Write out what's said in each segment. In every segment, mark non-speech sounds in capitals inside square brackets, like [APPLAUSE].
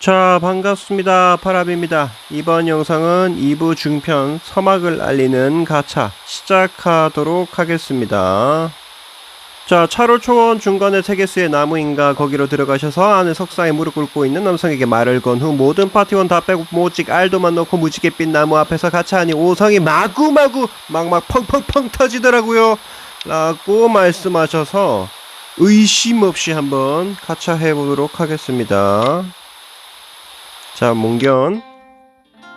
자, 반갑습니다. 파랍입니다. 이번 영상은 2부 중편 서막을 알리는 가차 시작하도록 하겠습니다. 자, 차로 초원 중간에 세계수의 나무인가 거기로 들어가셔서 안에 석상에 무릎 꿇고 있는 남성에게 말을 건 후 모든 파티원 다 빼고 모직 알도만 넣고 무지갯빛 나무 앞에서 가차하니 오성이 마구마구 막막 펑펑펑 터지더라고요. 라고 말씀하셔서 의심 없이 한번 가차해 보도록 하겠습니다. 자, 몽견.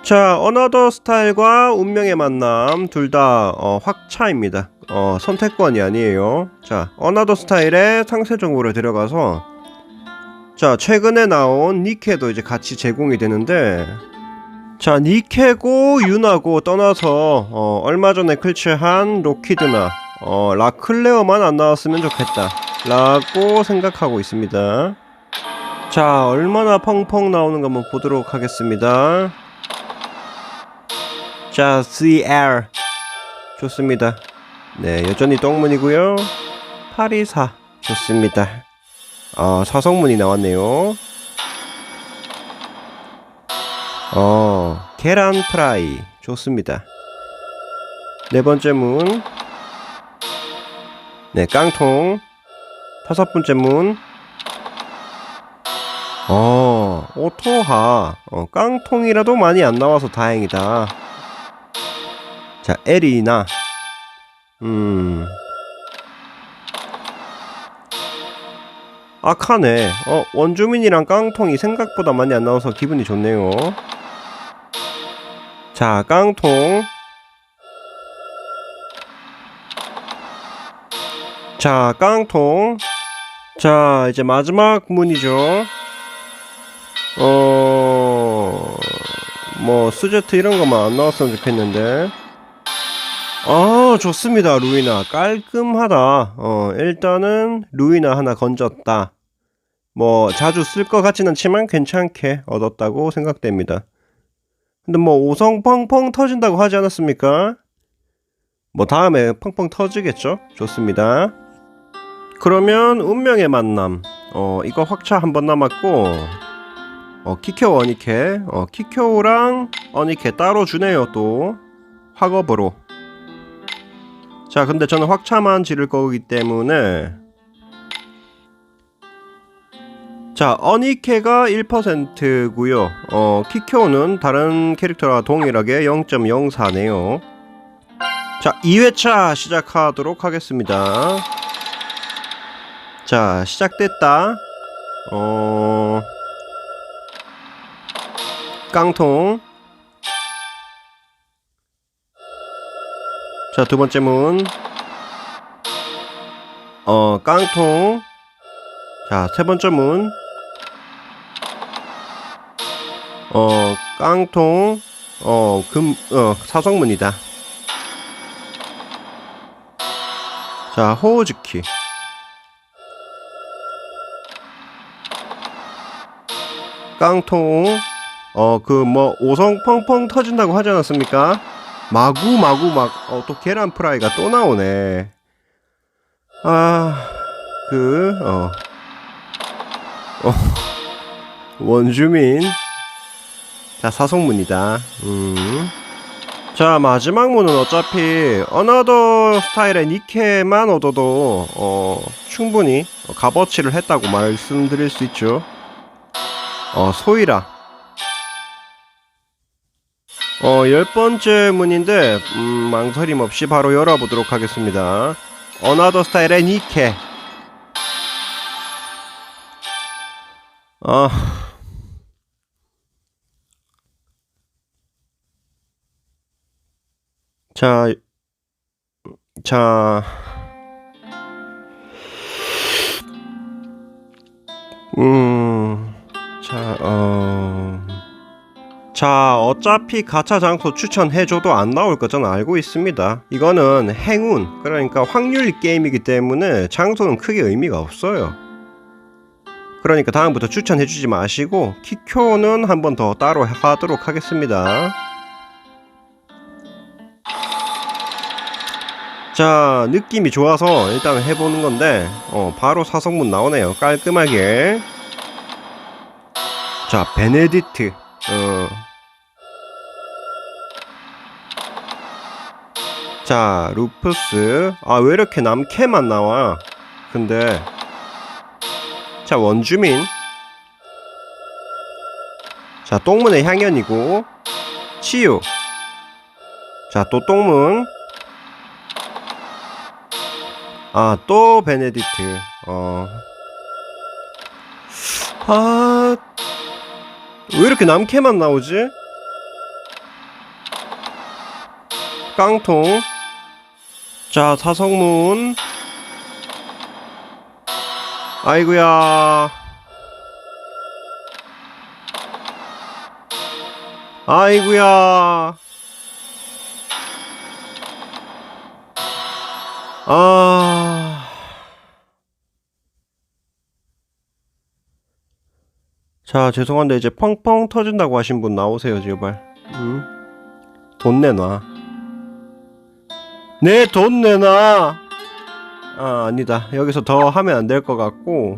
자, 어너더 스타일과 운명의 만남 둘다 어, 확차입니다. 어, 선택권이 아니에요. 자, 어너더 스타일의 상세 정보를 들어가서 자, 최근에 나온 니케도 이제 같이 제공이 되는데 자, 니케고 윤하고 떠나서 어, 얼마 전에 클치한 로키드나 어, 라클레어만 안 나왔으면 좋겠다. 라고 생각하고 있습니다. 자, 얼마나 펑펑 나오는가 한번 보도록 하겠습니다. 자, CR. 좋습니다. 네, 여전히 똥문이고요. 824. 좋습니다. 아, 사성문이 나왔네요. 어, 계란 프라이. 좋습니다. 네 번째 문. 네, 깡통. 다섯 번째 문. 어, 오토하. 어, 깡통이라도 많이 안 나와서 다행이다. 자, 에리나. 음. 악하네. 어, 원주민이랑 깡통이 생각보다 많이 안 나와서 기분이 좋네요. 자, 깡통. 자, 깡통. 자, 이제 마지막 문이죠. 어, 뭐, 수제트 이런 것만 안 나왔으면 좋겠는데. 아, 좋습니다. 루이나. 깔끔하다. 어, 일단은 루이나 하나 건졌다. 뭐, 자주 쓸 것 같지는 않지만 괜찮게 얻었다고 생각됩니다. 근데 뭐, 오성 펑펑 터진다고 하지 않았습니까? 뭐, 다음에 펑펑 터지겠죠? 좋습니다. 그러면, 운명의 만남. 어, 이거 확차 한 번 남았고, 어, 키쿄 어니케. 어, 키쿄랑 어니케 따로 주네요, 또. 학업으로. 자, 근데 저는 확차만 지를 거기 때문에 자, 어니케가 1%고요. 어, 키쿄는 다른 캐릭터와 동일하게 0.04네요. 자, 2회차 시작하도록 하겠습니다. 자, 시작됐다. 어... 깡통. 자, 두 번째 문. 어, 깡통. 자, 세 번째 문. 어, 깡통. 어, 금, 어, 사성문이다. 자, 호우즈키. 깡통. 어, 그, 뭐, 오성 펑펑 터진다고 하지 않았습니까? 마구 마구 막어또 계란 프라이가 또 나오네. 아, 그 어. 어. [LAUGHS] 원주민. 자, 사성문이다. 음. 자, 마지막 문은 어차피 어나더 스타일의 니케만 얻어도 어, 충분히 값어치를 했다고 말씀드릴 수 있죠. 어, 소이라. 어, 열 번째 문인데, 음, 망설임 없이 바로 열어보도록 하겠습니다. 어나더 스타일의 니케. 아. 자, 자, 음, 자, 어. 자, 어차피 가차 장소 추천해줘도 안 나올 거 저는 알고 있습니다. 이거는 행운, 그러니까 확률 게임이기 때문에 장소는 크게 의미가 없어요. 그러니까 다음부터 추천해주지 마시고, 키쿄는 한 번 더 따로 하도록 하겠습니다. 자, 느낌이 좋아서 일단 해보는 건데, 어, 바로 사성문 나오네요. 깔끔하게. 자, 베네디트. 어. 자, 루프스. 아, 왜 이렇게 남캐만 나와? 근데. 자, 원주민. 자, 똥문의 향연이고. 치유. 자, 또 똥문. 아, 또 베네디트. 어. 아, 왜 이렇게 남캐만 나오지? 깡통. 자, 사성문. 아이구야. 아이구야. 아. 자, 죄송한데 이제 펑펑 터진다고 하신 분 나오세요, 제발. 응? 돈 내놔. 내 돈 내놔. 아, 아니다. 여기서 더 하면 안 될 것 같고.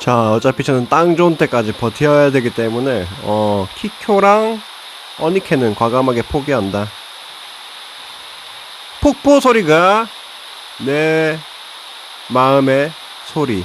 자, 어차피 저는 땅 좋은 때까지 버텨야 되기 때문에 어, 키쿄랑 어니케는 과감하게 포기한다. 폭포 소리가 내 마음의 소리.